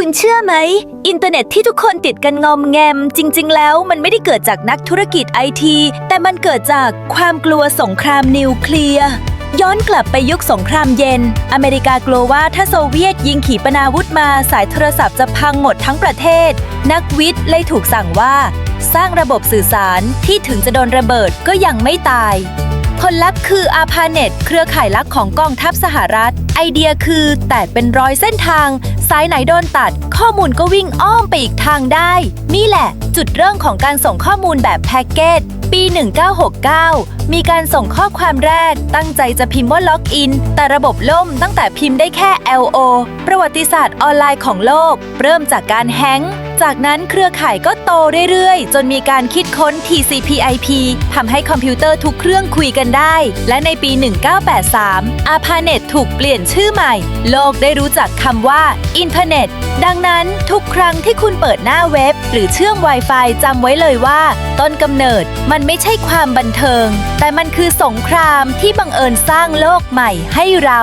คุณเชื่อไหม อินเทอร์เน็ตที่ทุกคนติดกันงอมแงม จริง ๆ แล้วมันไม่ได้เกิดจากนักธุรกิจไอที แต่มันเกิดจากความกลัวสงครามนิวเคลียร์ ย้อนกลับไปยุคสงครามเย็น อเมริกากลัวว่าถ้าโซเวียตยิงขีปนาวุธมาสายโทรศัพท์จะพังหมดทั้งประเทศ นักวิทย์เลยถูกสั่งว่า สร้างระบบสื่อสารที่ถึงจะโดนระเบิดก็ยังไม่ตายผลลัพธ์คืออาพาเน็ต เครือข่ายลักของกองทัพสหรัฐ ไอเดียคือแตกเป็นร้อยเส้นทาง สายไหนโดนตัด ข้อมูลก็วิ่งอ้อมไปอีกทางได้ นี่แหละ จุดเริ่มของการส่งข้อมูลแบบแพ็กเกจปี 1969 มีการส่งข้อความแรก ตั้งใจจะพิมพ์ว่าล็อกอิน แต่ระบบล่มตั้งแต่พิมพ์ได้แค่ LO ประวัติศาสตร์ออนไลน์ของโลก เริ่มจากการแฮงก์ จากนั้นเครือข่ายก็โตเรื่อยๆ จนมีการคิดค้น TCP/IP ทำให้คอมพิวเตอร์ทุกเครื่องคุยกันได้ และในปี 1983 a p a n e t ถูกเปลี่ยนชื่อใหม่ โลกได้รู้จักคำว่าอินเทอร์เน็ต ดังนั้นทุกครั้งที่คุณเปิดหน้าเว็บ หรือเชื่อม Wi-Fi จำไว้เลยว่า ต้นกำเนิดมันไม่ใช่ความบันเทิง แต่มันคือสงครามที่บังเอิญสร้างโลกใหม่ให้เรา